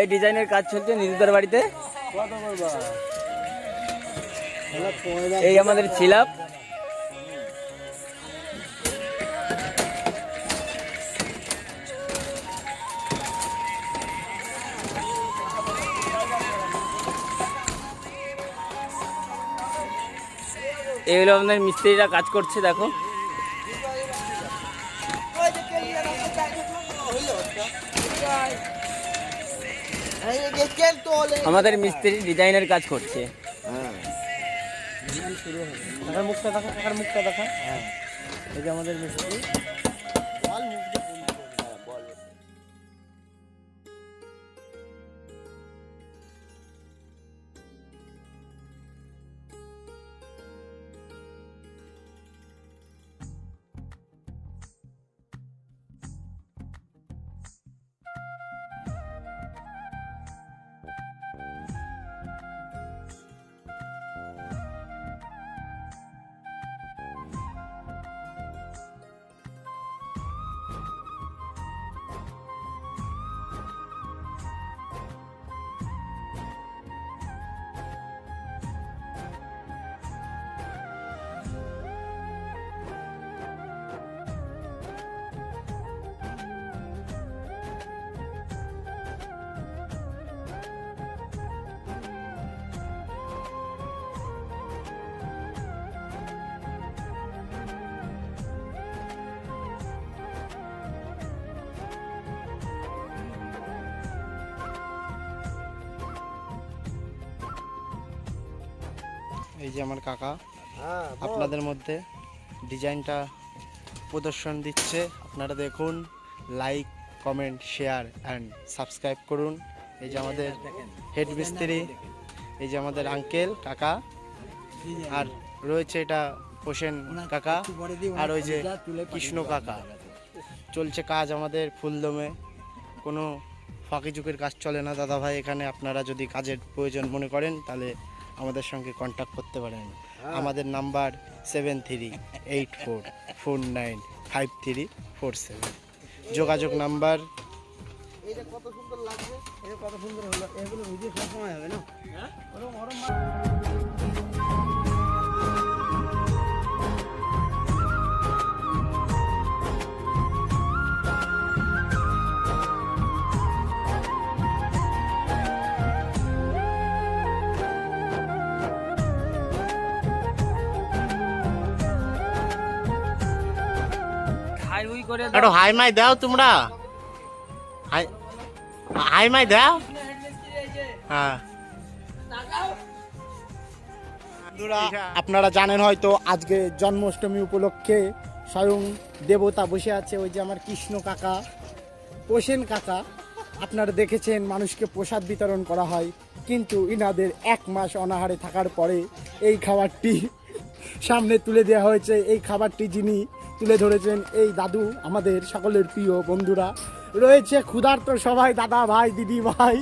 এই ডিজাইনের কাজ চলছে নিজেদের বাড়িতে। এই আমাদের ছিলাপ। এগুলো আমাদের মিস্ত্রিরা কাজ করছে, দেখো। আমাদের মিস্ত্রি ডিজাইনের কাজ করছে। কাকার মুখটা দেখা মুখটা দেখা হ্যাঁ এই যে আমাদের মিস্ত্রি। এই যে আমার কাকা আপনাদের মধ্যে ডিজাইনটা প্রদর্শন দিচ্ছে। আপনারা দেখুন like comment share and subscribe করুন। এই যে আমাদের হেড মিস্ত্রি এই যে আমাদের আঙ্কেল কাকা আর রয়েছে এটা হোসেন কাকা আর ওই যে কৃষ্ণ কাকা। চলছে কাজ আমাদের ফুলদমে। কোনো ফাঁকি চুকের কাজ চলে না। দাদা ভাই এখানে আপনারা যদি কাজের প্রয়োজন মনে করেন তাহলে আমাদের সঙ্গে কন্ট্যাক্ট করতে পারেন। আমাদের number seven three eight four four nine five three four seven যোগাযোগ নাম্বার কত সুন্দর লাগবে এটা কত সুন্দর হলো এগুলো ভিডিও সব সময় হবে না? হাই হুই করে একটু হাই মাই দাও তোমরা। হাই হাই মাই দাও। হ্যাঁ। আপনারা জানেন হয়তো আজকে জন্মাষ্টমী উপলক্ষে স্বয়ং দেবতা বসে আছে ওই যে আমার কৃষ্ণ কাকা পোষেন কাকা। আপনারা দেখেছেন মানুষকে প্রসাদ বিতরণ করা হয় কিন্তু ইনাদের এক মাস অনাহারে থাকার পরে এই খাবারটি সামনে তুলে দেওয়া হয়েছে। এই খাবারটি যিনি তুলে ধরেছেন এই দাদু, আমাদের সকলের প্রিয় বন্ধুরা। রয়েছে ক্ষুধার্ত সবাই, দাদা ভাই, দিদি ভাই।